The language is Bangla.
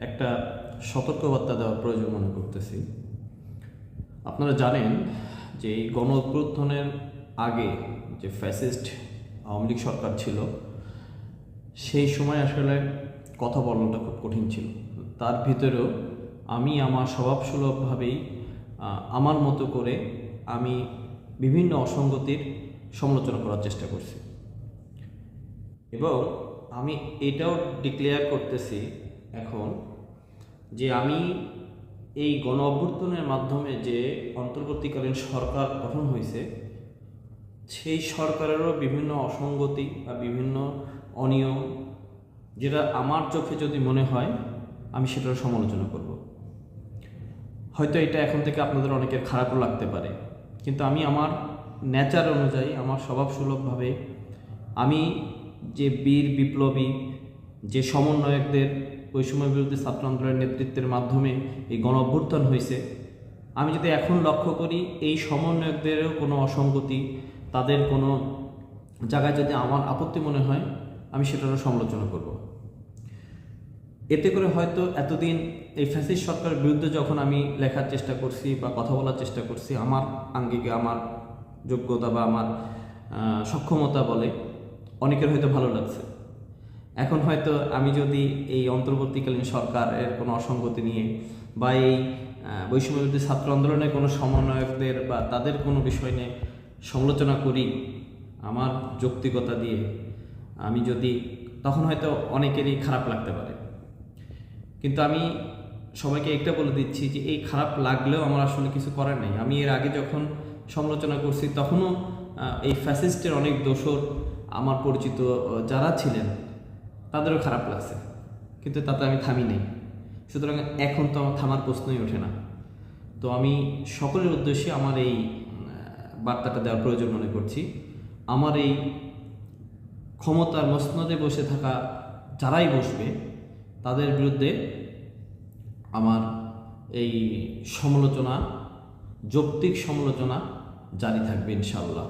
একটা সতর্কবার্তা দেওয়ার প্রয়োজন মনে করতেছি। আপনারা জানেন যে এই গণ আগে যে ফ্যাসিস্ট আওয়ামী লীগ সরকার ছিল, সেই সময় আসলে কথা বলাটা খুব কঠিন ছিল। তার ভিতরেও আমি আমার স্বভাবসুলভভাবেই আমার মতো করে আমি বিভিন্ন অসঙ্গতির সমালোচনা করার চেষ্টা করছি। এবং আমি এটাও ডিক্লেয়ার করতেছি এখন যে আমি এই গণ অভ্যুত্থানের মাধ্যমে যে অন্তর্বর্তীকালীন সরকার গঠন হয়েছে, সেই সরকারেরও বিভিন্ন অসঙ্গতি বা বিভিন্ন অনিয়ম যেটা আমার চোখে যদি মনে হয়, আমি সেটার সমালোচনা করব। হয়তো এটা এখন থেকে আপনাদের অনেকের খারাপও লাগতে পারে, কিন্তু আমি আমার নেচার অনুযায়ী, আমার স্বভাবসুলভভাবে আমি যে বীর বিপ্লবী, যে সমন্বয়কদের ওই সময় বিরুদ্ধে ছাত্র আন্দোলনের নেতৃত্বের মাধ্যমে এই গণ অভ্যুত্থান হয়েছে। আমি যদি এখন লক্ষ্য করি, এই সমন্বয়কদেরও কোনো অসঙ্গতি, তাদের কোনো জায়গায় যদি আমার আপত্তি মনে হয়, আমি সেটারও সমালোচনা করব। এতে করে হয়তো এতদিন এই ফ্যাসিস্ট সরকারের বিরুদ্ধে যখন আমি লেখার চেষ্টা করছি বা কথা বলার চেষ্টা করছি, আমার আঙ্গিকে, আমার যোগ্যতা বা আমার সক্ষমতা বলে অনেকের হয়তো ভালো লাগছে। এখন হয়তো আমি যদি এই অন্তর্বর্তীকালীন সরকারের কোনো অসঙ্গতি নিয়ে বা এই আহ, বৈষম্য বিরোধী ছাত্র আন্দোলনে কোনো সমন্বয়কদের বা তাদের কোনো বিষয় নিয়ে সমালোচনা করি আমার যৌক্তিকতা দিয়ে আমি যদি তখন হয়তো অনেকেরই খারাপ লাগতে পারে। কিন্তু আমি সবাইকে একটা বলে দিচ্ছি যে এই খারাপ লাগলেও আমার আসলে কিছু করার নেই। আমি এর আগে যখন সমালোচনা করছি তখনও এই ফ্যাসিস্টের অনেক দোষর আমার পরিচিত যারা ছিলেন তাদেরও খারাপ লাগছে, কিন্তু তাতে আমি থামি নেই। সুতরাং এখন তো আমার থামার প্রশ্নই ওঠে না। তো আমি সকলের উদ্দেশ্যে আমার এই বার্তাটা দেওয়ার প্রয়োজন মনে করছি। আমার এই ক্ষমতার মসনদে বসে থাকা যারাই বসবে, তাদের বিরুদ্ধে আমার এই সমালোচনা, যৌক্তিক সমালোচনা জারি থাকবে ইনশাল্লাহ